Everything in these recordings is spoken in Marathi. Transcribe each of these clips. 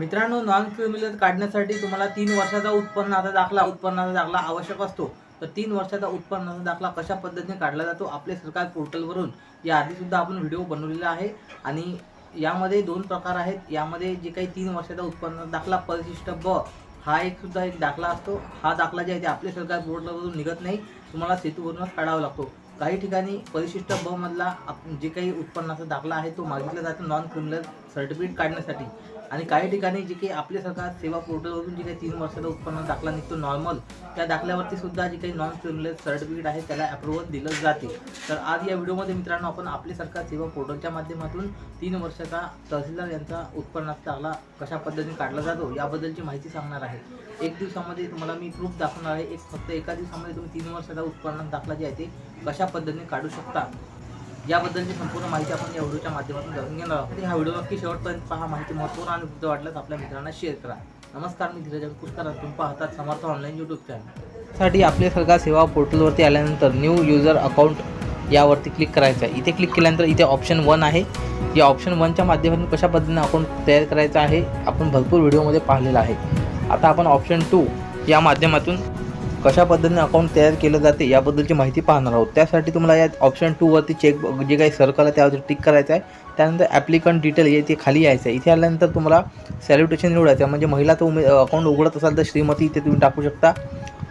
मित्रांनो नॉन क्रिमिनल काढण्यासाठी तुम्हाला तीन वर्षाचा उत्पन्नाचा दाखला उत्पन्नाचा दाखला आवश्यक असतो. तर तीन वर्षाचा उत्पन्नाचा दाखला कशा पद्धतीने काढला जातो आपले सरकार पोर्टलवरून या आपण व्हिडिओ बनवलेला आहे. आणि यामध्ये दोन प्रकार आहेत. यामध्ये जे काही तीन वर्षाचा उत्पन्नाचा दाखला परिशिष्ट ब हा एक सुद्धा एक दाखला असतो. हा दाखला जे आहे ते आपले सरकार पोर्टलवरून निघत नाही. तुम्हाला सेतूवरूनच काढावा लागतो. काही ठिकाणी परिशिष्ट ब मधला आप- जे काही उत्पन्नाचा दाखला आहे तो मागितला जातो नॉन क्रिमिनल सर्टिफिकेट काढण्यासाठी. आणि काही ठिकाणी जे काही आपले सरकार सेवा पोर्टलवरून जे काही तीन वर्षाचा उत्पन्न दाखला निघतो नॉर्मल त्या दाखल्यावरती सुद्धा जे काही नॉन क्रिमिनल सर्टिफिकेट आहे त्याला अप्रुव्हल दिलं जाते. तर आज या व्हिडिओमध्ये मित्रांनो आपण आपले सरकार सेवा पोर्टलच्या माध्यमातून तीन वर्षाचा तहसीलदार यांचा उत्पन्नाचा दाखला कशा पद्धतीने काढला जातो याबद्दलची माहिती सांगणार आहे. एक दिवसामध्ये तुम्हाला मी प्रूफ दाखवणार आहे. एक फक्त एका दिवसामध्ये तुम्ही तीन वर्षाचा उत्पन्न दाखला जे आहे ते कशा पद्धतीने काढू शकता. याबद्दलची संपूर्ण माहिती आपण या व्हिडिओच्या माध्यमातून जाणून घेणार आहोत. तर हा व्हिडिओ नक्की शेवटपर्यंत पहा. माहिती महत्त्वपूर्ण आणि उपयुक्त वाटल्यास आपल्या मित्रांना शेअर करा. नमस्कार मी धीरज पुष्कर तुम्ही पाहतात समर्थ ऑनलाईन यूट्यूब चॅनलसाठी आपले सरकार सेवा पोर्टलवरती आल्यानंतर न्यू युजर अकाउंट यावरती क्लिक करायचं आहे. इथे क्लिक केल्यानंतर इथे ऑप्शन वन आहे. या ऑप्शन वनच्या माध्यमातून कशा पद्धतीने अकाउंट तयार करायचं आहे आपण भरपूर व्हिडिओमध्ये पाहिलेलं आहे. आता आपण ऑप्शन टू या माध्यमातून कशा पद्धतीने अकाउंट तयार केलं जाते याबद्दलची माहिती पाहणार आहोत. त्यासाठी तुम्हाला या ऑप्शन टूवरती चेक जे काही सर्कल आहे त्यावरती टिक करायचं आहे त्यानंतर ॲप्लिकंट डिटेल हे ते खाली यायचं आहे. इथे आल्यानंतर तुम्हाला सॅल्युटेशन निवडायचं आहे. म्हणजे महिला तो उमे अकाउंट उघडत असाल तर श्रीमती इथे तुम्ही टाकू शकता.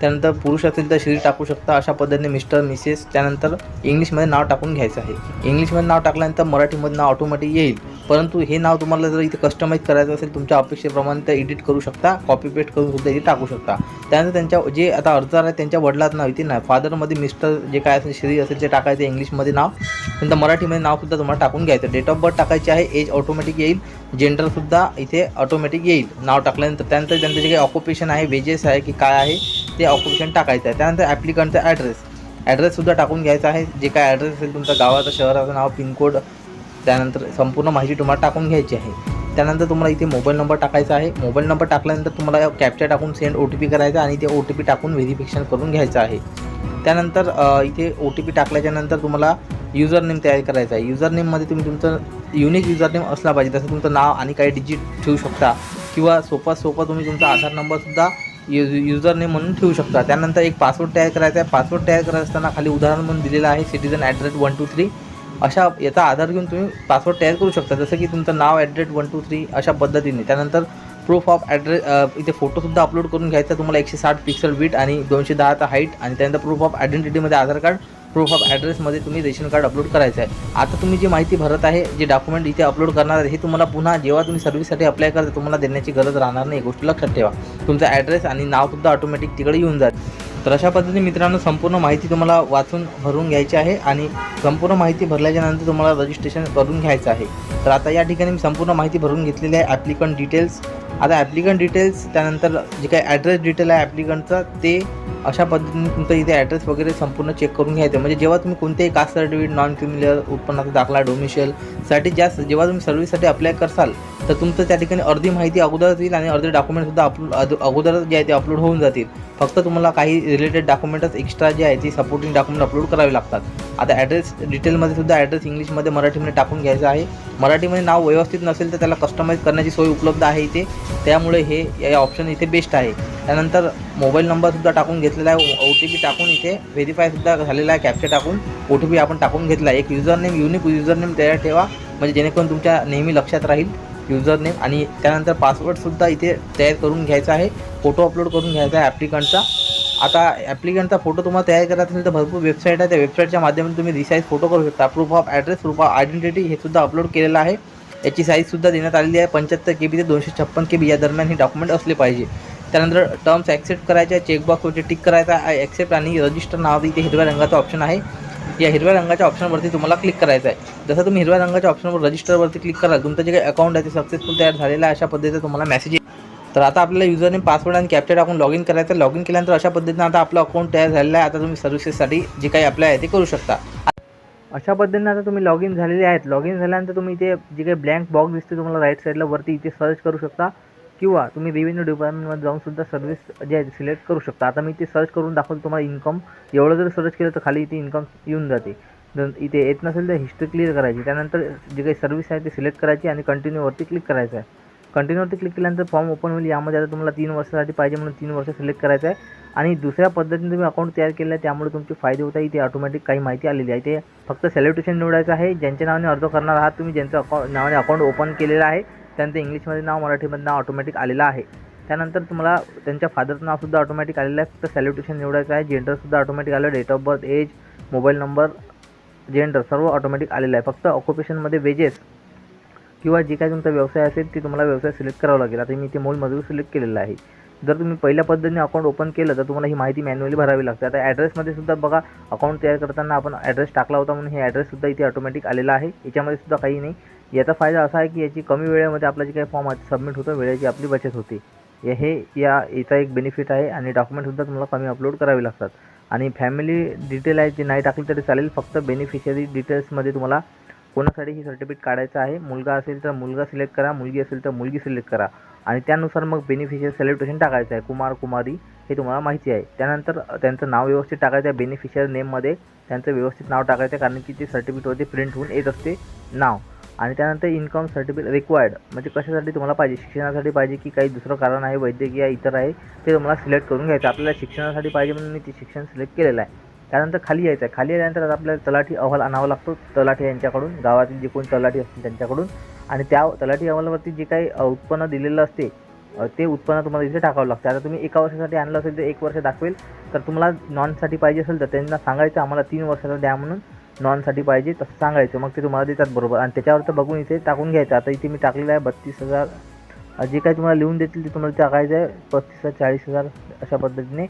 त्यानंतर पुरुष असेल तर श्री टाकू शकता अशा पद्धतीने मिस्टर मिसेस त्यानंतर इंग्लिशमध्ये नाव टाकून घ्यायचं आहे. इंग्लिशमध्ये नाव टाकल्यानंतर मराठीमध्ये नाव ऑटोमॅटिक येईल. परंतु हे नाव तुम्हाला जर इथे कस्टमाइज करायचं असेल तुमच्या अपेक्षेप्रमाणे ते एडिट करू शकता कॉपी पेस्ट करून सुद्धा इथे टाकू शकता. त्यानंतर त्यांच्या जे आता अर्जदार आहे त्यांच्या वडिलाचं नाव इथे नाही. फादरमध्ये मिस्टर जे काय असेल श्री असेल ते टाकायचं इंग्लिशमध्ये नाव नंतर मराठीमध्ये नावसुद्धा तुम्हाला टाकून घ्यायचं डेट ऑफ बर्थ टाकायचे आहे एज ऑटोमॅटिक येईल. जेंडरसुद्धा इथे ऑटोमॅटिक येईल. नाव टाकल्यानंतर त्यानंतर त्यांचं जे काही ऑक्युपेशन आहे वेजेस आहे की काय आहे ते ऑक्युपेशन टाकायचं आहे. त्यानंतर ॲप्लिकंटचा ॲड्रेस ॲड्रेससुद्धा टाकून घ्यायचा आहे. जे काय ॲड्रेस असेल तुमचा गावाचं शहराचं नाव पिनकोड त्यानंतर संपूर्ण माहिती तुम्हाला टाकून घ्यायची आहे. त्यानंतर तुम्हाला इथे मोबाईल नंबर टाकायचा आहे. मोबाईल नंबर टाकल्यानंतर तुम्हाला कॅप्चा टाकून सेंड ओ टी पी करायचा आणि ते ओ टी पी टाकून व्हेरिफिकेशन करून घ्यायचं आहे. त्यानंतर इथे ओ टी पी टाकल्याच्यानंतर तुम्हाला युजर नेम तयार करायचा आहे. युजर नेममध्ये तुम्ही तुमचं युनिक युजर नेम असला पाहिजे. तसं तुमचं नाव आणि काही डिजिट ठेवू शकता. किंवा सोपा सोपा तुम्ही तुमचा आधार नंबरसुद्धा युज युजरने म्हणून ठेवू शकता. त्यानंतर एक पासवर्ड तयार करायचा आहे. पासवर्ड तयार करत असताना खाली उदाहरण म्हणून दिलेलं आहे. Citizen at rate one two three अशा याचा आधार घेऊन तुम्ही पासवर्ड तयार करू शकता. जसं की तुमचं नाव ॲट वन टू थ्री अशा पद्धतीने. त्यानंतर प्रूफ ऑफ ॲड्रेस इथे फोटोसुद्धा अपलोड करून घ्यायचा. तुम्हाला एकशे साठ पिक्सल बीट आणि दोनशे दहाचा हाईट आणि त्यानंतर प्रूफ ऑफ आयडेंटिटीमध्ये आधार कार्ड प्रूफ ऑफ ॲड्रेसमध्ये तुम्ही रेशन कार्ड अपलोड करायचं आहे. आता तुम्ही जी माहिती भरत आहे जे डॉक्युमेंट इथे अपलोड करणार आहे हे तुम्हाला पुन्हा जेव्हा तुम्ही सर्व्हिससाठी अप्लाय करता तुम्हाला देण्याची गरज राहणार नाही. गोष्ट लक्षात ठेवा. तुमचा ॲड्रेस आणि नावसुद्धा ऑटोमॅटिक तिकडे येऊन जाईल. तर अशा पद्धतीने मित्रांनो संपूर्ण माहिती तुम्हाला वाचून भरून घ्यायची आहे आणि संपूर्ण माहिती भरल्याच्या नंतर तुम्हाला रजिस्ट्रेशन करून घ्यायचं आहे. तर आता या ठिकाणी मी संपूर्ण माहिती भरून घेतलेली आहे ॲप्लिकंट डिटेल्स आता ॲप्लिकंट डिटेल्स त्यानंतर जे काही ॲड्रेस डिटेल आहे ॲप्लिकंटचा ते अशा पद्धतीने तुमचं इथे ॲड्रेस वगैरे संपूर्ण चेक करून घ्यायचं. म्हणजे जेव्हा तुम्ही कोणतेही कास्ट सर्टिफिकेट नॉन क्रिमिनल उत्पन्नाचा दाखला डोमिशियलसाठी जास्त जेव्हा तुम्ही सर्व्हिससाठी अप्लाय करसाल तर तुमचं त्या ठिकाणी अर्धी माहिती अगोदरच येईल आणि अर्धे डॉक्युमेंटसुद्धा अपलोड अगोदरच जे आहे ते अपलोड होऊन जातील. फक्त तुम्हाला काही रिलेटेड डॉक्युमेंटच एक्स्ट्रा जे आहे ती सपोर्टिंग डॉक्युमेंट अपलोड करावे लागतात. आता ॲड्रेस डिटेलमध्ये सुद्धा ॲड्रेस इंग्लिशमध्ये मराठीमध्ये टाकून घ्यायचं आहे. मराठीमध्ये नाव व्यवस्थित नसेल तर त्याला कस्टमाईज करण्याची सोय उपलब्ध आहे इथे. त्यामुळे हे या ऑप्शन इथे बेस्ट आहे. त्यानंतर मोबाईल नंबरसुद्धा टाकून घेतलेला आहे. ओ टी पी टाकून इथे व्हेरीफायसुद्धा झालेला आहे कॅप्चर टाकून. ओ टी पी आपण टाकून घेतला आहे. एक user name unique user name तयार ठेवा. म्हणजे जेणेकरून तुमच्या नेहमी लक्षात राहील. युजर नेम आणि त्यानंतर पासवर्डसुद्धा इथे तयार करून घ्यायचा आहे. फोटो अपलोड करून घ्यायचा आहे ॲप्लिकंटचा आता ॲप्लिकंटचा फोटो तुम्हाला तयार करायचा असेल तर भरपूर वेबसाईट आहे. त्या वेबसाईटच्या माध्यमातून तुम्ही रिसाईज फोटो करू शकता. Proof of address proof of identity हे सुद्धा अपलोड केलेलं आहे. याची साईजसुद्धा देण्यात आलेली आहे. पंच्याहत्तर के बी ते दोनशे छप्पन के बी या दरम्यान हे डॉक्युमेंट असले पाहिजे. त्यानंतर टर्म्स ॲक्सेप्ट करायचे आहे. चेकबॉक्सवरती टिक करायचा आहे. ॲक्सेप्ट आणि रजिस्टर नाव इथे हिरव्या रंगाचा ऑप्शन आहे. या हिरव्या रंगाच्या ऑप्शनवरती तुम्हाला क्लिक करायचं आहे जसं तुम्ही हिरव्या रंगाच्या ऑप्शनवर रजिस्टरवरती क्लिक कराल तुमचं जे काही अकाउंट आहे ते सक्सेसफुल तयार झालेलं आहे अशा पद्धतीचा तुम्हाला मेसेज तर आता आपल्याला युजरने पासवर्ड आणि कॅप्चर टाकून लॉग इन करायचं लॉग इन केल्यानंतर अशा पद्धतीनं आता आपलं अकाउंट तयार झालेलं आहे. आता तुम्ही सर्व्हिसेससाठी जे काही अप्लाय आहे ते करू शकता. अशा पद्धतीने आता तुम्ही लॉग इन झालेले आहेत. लॉग इन झाल्यानंतर तुम्ही इथे जे काही ब्लँक बॉक्स दिसते तुम्हाला राईट साईडला वरती इथे सर्च करू शकता. किंवा तुम्ही रेव्हेन्यू डिपार्टमेंटमध्ये जाऊन सुद्धा सर्व्हिस जे आहे सिलेक्ट करू शकता. आता मी ते सर्च करून दाखवतो तुम्हाला इन्कम एवढं जर सर्च केलं तर खाली इथे इन्कम येऊन जाते. जर इथे येत नसेल तर हिस्ट्री क्लिअर करायची. त्यानंतर जे काही सर्व्हिस आहे ते सिलेक्ट करायची आणि कंटिन्यूवरती क्लिक करायचं आहे. कंटिन्यूवरती क्लिक केल्यानंतर फॉर्म ओपन होईल. यामध्ये आता तुम्हाला तीन वर्षासाठी पाहिजे म्हणून तीन वर्ष सिलेक्ट करायचं आहे. आणि दुसऱ्या पद्धतीने तुम्ही अकाउंट तयार केलं आहे त्यामुळे तुमचे फायदे होत आहे इथे ऑटोमॅटिक काही माहिती आलेली आहे. ते फक्त सेलिब्रेशन निवडायचं आहे. ज्यांच्या नावाने अर्ज करणार आहात तुम्ही ज्यांचं अकाउंट नावाने अकाउंट ओपन केलेलं आहे त्यांचं इंग्लिशमध्ये नाव मराठीमध्ये नाव ऑटोमॅटिक आलेलं आहे. त्यानंतर तुम्हाला त्यांच्या फादरचं नावसुद्धा ऑटोमॅटिक आलेलं आहे. फक्त सॅल्युटेशन निवडायचं आहे. जेंडरसुद्धा ऑटोमॅटिक आलं. Date of birth age mobile number gender सर्व ऑटोमॅटिक आलेलं आहे. फक्त ऑक्युपेशनमध्ये वेजेस किंवा जे काही तुमचा व्यवसाय असेल ते तुम्हाला व्यवसाय सिलेक्ट करावा लागेल. आता मी इथे मोल मजूर सिलेक्ट केलेलं आहे. जर तुम्ही पहिल्या पद्धतीने अकाउंट ओपन केलं तर तुम्हाला ही माहिती मॅन्युअली भरावी लागते. आता ॲड्रेसमध्ये सुद्धा बघा अकाउंट तयार करताना आपण ॲड्रेस टाकला होता म्हणून हे ॲड्रेससुद्धा इथे ऑटोमॅटिक आलेला आहे. याच्यामध्ये सुद्धा काही नाही. याचा फायदा असा आहे की याची कमी वेळेमध्ये आपला जे काही फॉर्म आहे सबमिट होतं वेळेची आपली बचत होते. या हे या याचा एक बेनिफिट आहे आणि डॉक्युमेंटसुद्धा तुम्हाला कमी अपलोड करावे लागतात. आणि फॅमिली डिटेल आहे जे नाही टाकली तरी चालेल फक्त बेनिफिशियरी डिटेल्समध्ये तुम्हाला कोणासाठी ही सर्टिफिकेट काढायचं आहे मुलगा असेल तर मुलगा सिलेक्ट करा मुलगी असेल तर मुलगी सिलेक्ट करा. आणि त्यानुसार मग बेनिफिशियल सेलिब्रेशन टाकायचं आहे कुमार कुमारी हे तुम्हाला माहिती आहे. त्यानंतर त्यांचं नाव व्यवस्थित टाकायचं आहे बेनिफिशियल नेममध्ये त्यांचं व्यवस्थित नाव टाकायचं आहे कारण की ते सर्टिफिकेटवरती प्रिंट होऊन येत असते नाव. आणि त्यानंतर इन्कम सर्टिफिकेट रिक्वायर्ड म्हणजे कशासाठी तुम्हाला पाहिजे? शिक्षणासाठी पाहिजे की काही दुसरं कारण आहे वैद्यकीय इतर आहे ते तुम्हाला सिलेक्ट करून घ्यायचं. आपल्याला शिक्षणासाठी पाहिजे म्हणून मी ते शिक्षण सिलेक्ट केलेलं आहे. त्यानंतर खाली यायचं आहे. खाली आल्यानंतर आता आपल्याला तलाठी अहवाल आणावा लागतो तलाठी यांच्याकडून गावातील जे कोणी तलाठी असतील त्यांच्याकडून. आणि त्या तलाठी अहवालावरती जे काही उत्पन्न दिलेलं असते ते उत्पन्न तुम्हाला इथे टाकावं लागतं. आता तुम्ही एका वर्षासाठी आणलं असेल तर एक वर्ष दाखवेल. तर तुम्हाला नॉनसाठी पाहिजे असेल तर त्यांना सांगायचं आम्हाला तीन वर्षाचा द्या म्हणून. नॉनसाठी पाहिजे तसं सांगायचं. मग ते तुम्हाला देतात बरोबर. आणि त्याच्यावर तर बघून इथे टाकून घ्यायचं. आता इथे मी टाकलेलं आहे बत्तीस हजार. जे काही तुम्हाला लिहून देतील ते तुम्हाला टाकायचं आहे. पस्तीस हजार चाळीस हजार अशा पद्धतीने.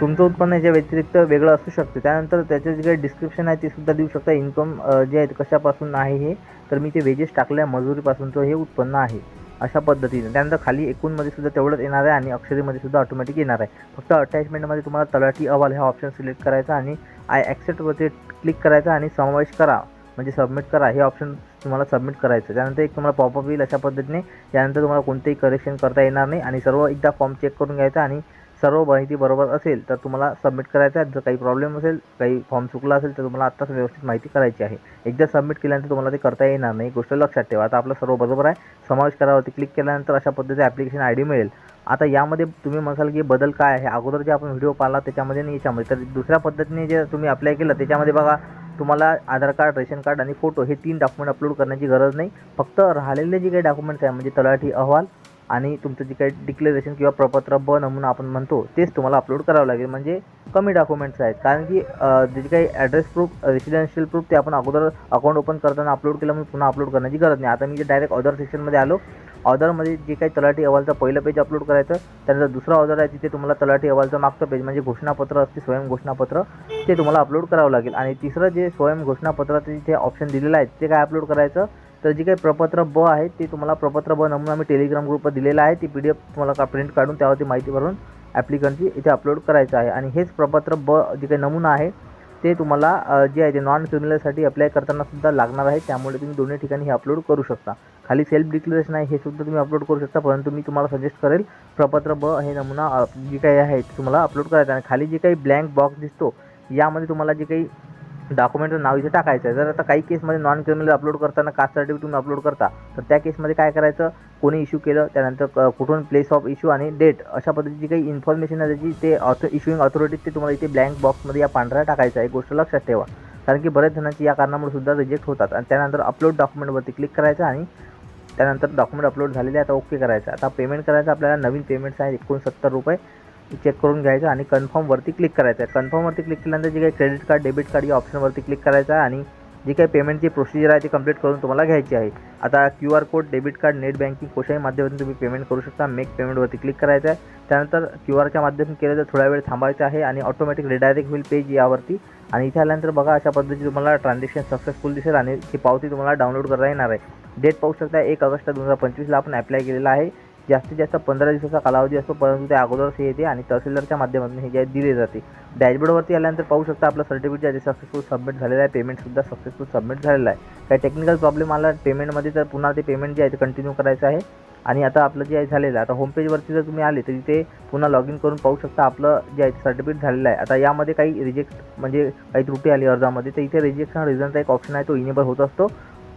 तुमचं उत्पन्न याच्या व्यतिरिक्त वेगळं असू शकतं. त्यानंतर त्याचं जे काही डिस्क्रिप्शन आहे ते सुद्धा देऊ शकता. इन्कम जे आहे कशापासून आहे हे. तर मी ते वेजेस टाकल्या मजुरीपासूनचं हे उत्पन्न आहे. अशा पद्धतीने. त्यानंतर खाली एकूणमध्ये सुद्धा तेवढंच येणार आहे. आणि अक्षरीमध्ये सुद्धा ऑटोमॅटिक येणार आहे. फक्त अटॅचमेंटमध्ये तुम्हाला तलाठी अहवाल हा ऑप्शन सिलेक्ट करायचा आणि आय ॲक्सेप्टवरती क्लिक करायचा आणि समावेश करा. म्हणजे सबमिट करा. हे ऑप्शन तुम्हाला सबमिट करायचं. त्यानंतर एक तुम्हाला पॉपअप येईल अशा पद्धतीने. त्यानंतर तुम्हाला कोणतेही करेक्शन करता येणार नाही. आणि सर्व एकदा फॉर्म चेक करून घ्यायचा आणि सर्व माहिती बरोबर असेल तर तुम्हाला सबमिट करायचं आहे. जर काही प्रॉब्लेम असेल काही फॉर्म चुकला असेल तर तुम्हाला आत्ताच व्यवस्थित माहिती करायची आहे. एकदा सबमिट केल्यानंतर तुम्हाला ते करता येणार नाही. गोष्ट लक्षात ठेवा. आता आपलं सर्व बरोबर आहे. समावेश करावरती क्लिक केल्यानंतर अशा पद्धतीचे ॲप्लिकेशन आय डी मिळेल. आता यामध्ये तुम्ही म्हणाल की बदल काय आहे? अगोदर जे आपण व्हिडिओ पाहिला त्याच्यामध्ये नाही याच्यामध्ये. तर दुसऱ्या पद्धतीने जे तुम्ही अप्लाय केलं त्याच्यामध्ये बघा तुम्हाला आधार कार्ड रेशन कार्ड आणि फोटो हे तीन डॉक्युमेंट अपलोड करण्याची गरज नाही. फक्त राहिलेले जे काही डॉक्युमेंट्स आहे म्हणजे तलाठी अहवाल आणि तुमचं जे काही डिक्लेरेशन किंवा प्रपत्र ब नमुना आपण म्हणतो तेच तुम्हाला अपलोड करावं लागेल. म्हणजे कमी डॉक्युमेंट्स आहेत. कारण की जे काही ॲड्रेस प्रूफ रेसिडेन्शियल प्रूफ ते आपण अगोदर अकाउंट ओपन करताना अपलोड केलं म्हणून पुन्हा अपलोड करण्याची गरज नाही. आता मी जे डायरेक्ट ऑर्डर सेक्शनमध्ये आलो ऑर्डरमध्ये जे काही तलाठी अहवालचं पहिलं पेज अपलोड करायचं त्यानंतर दुसरा ऑर्डर आहे तिथे तुम्हाला तलाठी अहवालचं मागचं पेज म्हणजे घोषणापत्र असते स्वयं घोषणापत्र ते तुम्हाला अपलोड करावं लागेल. आणि तिसरं जे स्वयं घोषणापत्राचं जिथे ऑप्शन दिलेलं आहे ते काय अपलोड करायचं? तर जे काही प्रपत्र ब आहे ते तुम्हाला प्रपत्र ब नमुना मी टेलिग्राम ग्रुपवर दिलेला आहे. ती पी डी एफ तुम्हाला का प्रिंट काढून त्यावरती माहिती भरून ॲप्लिकंटची इथे अपलोड करायचं आहे. आणि हेच प्रपत्र ब जे काही नमुना आहे ते तुम्हाला जे आहे ते नॉन क्रिमिनलसाठी अप्लाय करताना सुद्धा लागणार आहे. त्यामुळे तुम्ही दोन्ही ठिकाणी हे अपलोड करू शकता. खाली सेल्फ डिक्लेरेशन आहे हे सुद्धा तुम्ही अपलोड करू शकता. परंतु मी तुम्हाला सजेस्ट करेल प्रपत्र ब हे नमुना जे काही आहे ते तुम्हाला अपलोड करायचं आहे. आणि खाली जे काही ब्लँक बॉक्स दिसतो यामध्ये तुम्हाला जे काही डॉक्युमेंटचं नाव इथे टाकायचं आहे. जर आता काही केसमध्ये नॉन क्रिमिनल अपलोड करताना कास्ट सर्टिफिकेट तुम्ही अपलोड करता तर त्या केसमध्ये काय करायचं? कोणी इश्यू केलं त्यानंतर क- कुठून प्लेस ऑफ इश्यू आणि डेट अशा पद्धतीची काही इन्फॉर्मेशन आहे त्याची ते ऑथो इश्युईंग ऑथॉरिटी ते तुम्हाला इथे ब्लँक बॉक्समध्ये या पांढऱ्या टाकायचं आहे. गोष्ट लक्षात ठेवा. कारण की बऱ्याच जणांची या कारणामुळे सुद्धा रिजेक्ट होतात. आणि त्यानंतर अपलोड डॉक्युमेंटवरती क्लिक करायचं आणि त्यानंतर डॉक्युमेंट अपलोड झालेले आहे. आता ओके करायचं आता पेमेंट करायचं आपल्याला नवीन पेमेंट्स आहे एकोणसत्तर रुपये. चेक करून घ्यायचं आणि कन्फर्मवरती क्लिक करायचं. आहे कन्फर्मवरती क्लिक केल्यानंतर जे काही क्रेडिट कार्ड डेबिट कार्ड या ऑप्शनवरती क्लिक करायचं आहे आणि जी काही पेमेंटची प्रोसिजर आहे ती कंप्लीट करून तुम्हाला घ्यायची आहे. आता Q R code debit card net banking कोशाही माध्यमातून तुम्ही पेमेंट करू शकता. मेक पेमेंटवरती क्लिक करायचं आहे. त्यानंतर क्यू आरच्या माध्यमातून केलं तर थोडा वेळ थांबायचं आहे आणि ऑटोमॅटिक रिडायरेक्ट होईल पेज यावरती. आणि इथे आल्यानंतर बघा अशा पद्धतीची तुम्हाला ट्रान्झॅक्शन सक्सेसफुल दिसेल आणि ही पावती तुम्हाला डाउनलोड करता येणार आहे. डेट पाहू शकता एक ऑगस्ट दोन हजार पंचवीसला आपण अप्लाय केलेला आहे. जास्तीत जास्त पंधरा दिवसाचा कालावधी असतो परंतु ते अगोदरच हे येते आणि तहसीलदारच्या माध्यमातून हे जे आहे दिले जाते. डॅशबोर्डवरती आल्यानंतर पाहू शकता आपलं सर्टिफिकेट जे सक्सेसफुल सबमिट झालेलं आहे पेमेंटसुद्धा सक्सेसफुल सबमिट झालेलं आहे. काही टेक्निकल प्रॉब्लेम आला पेमेंटमध्ये तर पुन्हा ते पेमेंट जे आहे ते कंटिन्यू करायचं आहे. आणि आता आपलं जे आहे झालेलं आहे आता होमपेजवरती जर तुम्ही आले तर तिथे पुन्हा लॉग इन करून पाहू शकता आपलं जे आहे सर्टिफिकेट झालेलं आहे. आता यामध्ये काही रिजेक्ट म्हणजे काही त्रुटी आली अर्जामध्ये तर इथे रिजेक्शन रिझनचा एक ऑप्शन आहे तो इनेबल होत असतो.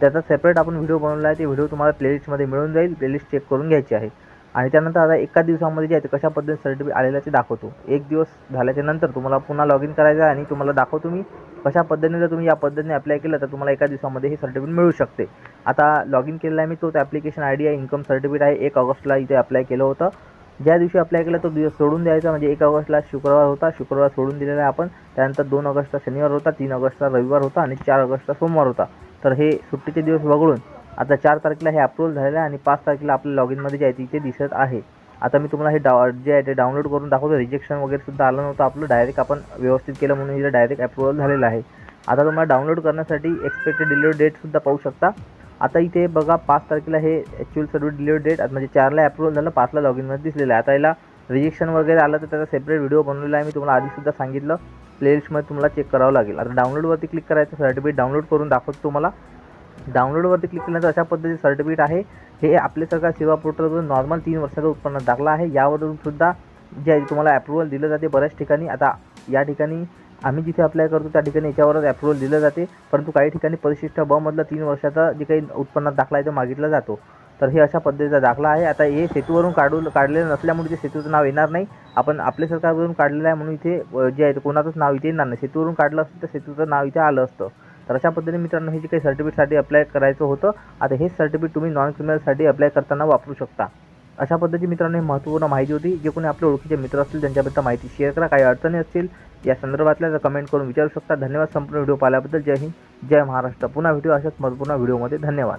त्याचा सेपरेट आपण व्हिडिओ बनवला आहे ते व्हिडिओ तुम्हाला प्लेलिस्टमध्ये मिळून जाईल प्लेलिस्ट चेक करून घ्यायची आहे. आणि त्यानंतर आता एका दिवसामध्ये जे आहे ते कशा पद्धतीने सर्टिफिकेट आलेलं ते दाखवतो. एक दिवस झाल्याच्यानंतर तुम्हाला पुन्हा लॉग इन करायचं आहे आणि तुम्हाला दाखवतो मी कशा पद्धतीने जर तुम्ही या पद्धतीने अप्लाय केलं तर तुम्हाला एका दिवसामध्ये हे सर्टिफिकेट मिळू शकते. आता लॉग इन केलेला आहे मी तोच ॲप्लिकेशन आय डी आहे इन्कम सर्टिफिकेट आहे एक ऑगस्टला इथे अप्लाय केलं होतं. ज्या दिवशी अप्लाय केलं तो दिवस सोडून द्यायचा म्हणजे एक ऑगस्टला शुक्रवार होता शुक्रवार सोडून दिलेला आहे आपण. त्यानंतर दोन ऑगस्टला शनिवार होता तीन ऑगस्टला रविवार होता आणि चार ऑगस्टला सोमवार होता. तर हे सुट्टीचे दिवस वगळून आता चार तारखेला हे अप्रूव्हल झालेलं आहे आणि पाच तारखेला आपल्या लॉग इनमध्ये जे आहे तिथे दिसत आहे. आता मी तुम्हाला हे डा जे आहे ते डाउनलोड करून दाखवतो. रिजेक्शन वगैरे सुद्धा आलं नव्हतं आपलं डायरेक्ट आपण व्यवस्थित केलं म्हणून इथं डायरेक्ट अप्रूव्हल झालेलं आहे. आता तुम्हाला डाउनलोड करण्यासाठी एक्सपेक्टेड डिलिव्हरी डेटसुद्धा पाहू शकता. आता इथे बघा पाच तारखेला हे ॲक्च्युअल सर्व डिलिव्हरी डेट म्हणजे चारला अप्रूव्हल झालं पाचला लॉग इनमध्ये दिसलेलं आहे. आता याला रिजेक्शन वगैरे आलं तर त्याचा सेपरेट व्हिडिओ बनवलेला आहे. मी तुम्हाला आधीसुद्धा सांगितलं. प्लेलिस्टमध्ये तुम्हाला चेक करावं लागेल. आता डाउनलोडवरती क्लिक करायचं सर्टिफिकेट डाउनलोड करून दाखवतो तुम्हाला. डाउनलोडवरती क्लिक केल्यानंतर अशा पद्धतीचे सर्टिफिकेट आहे. हे आपले सरकार सेवा पोर्टलवरून नॉर्मल तीन वर्षाचा उत्पन्न दाखला आहे. यावरून सुद्धा जे तुम्हाला अप्रुव्हल दिलं जाते बऱ्याच ठिकाणी. आता या ठिकाणी आम्ही जिथे अप्लाय करतो त्या ठिकाणी याच्यावरच अप्रुव्हल दिलं जाते. परंतु काही ठिकाणी परिशिष्ट बमधला तीन वर्षाचा जे काही उत्पन्नात दाखला आहे तो मागितला जातो. तर हे अशा पद्धतीचा दाखला आहे. आता हे सेतूवरून काढू काढलेलं नसल्यामुळे ते सेतूचं नाव येणार नाही. आपण आपल्या सरकारवरून काढलेलं आहे म्हणून इथे जे आहे ते कोणाचंच नाव इथे येणार नाही. सेतूवरून काढलं असतं तर सेतूचं नाव इथे आलं असतं. तर अशा पद्धतीने मित्रांनो हे जे काही सर्टिफिकेटसाठी अप्लाय करायचं होतं आता हेच सर्टिफिकेट तुम्ही नॉन क्रिमिनलसाठी अप्लाय करताना वापरू शकता. अशा पद्धतीची मित्रांनो ही महत्त्वपूर्ण माहिती होती. जे कोणी आपले ओळखीचे मित्र असतील त्यांच्याबद्दल माहिती शेअर करा. काही अडचणी असतील या संदर्भातल्या तर कमेंट करून विचारू शकता. धन्यवाद संपूर्ण व्हिडिओ पाहिल्याबद्दल. जय हिंद. जय महाराष्ट्र. पुन्हा व्हिडिओ अशाच महत्त्वपूर्ण व्हिडिओमध्ये धन्यवाद.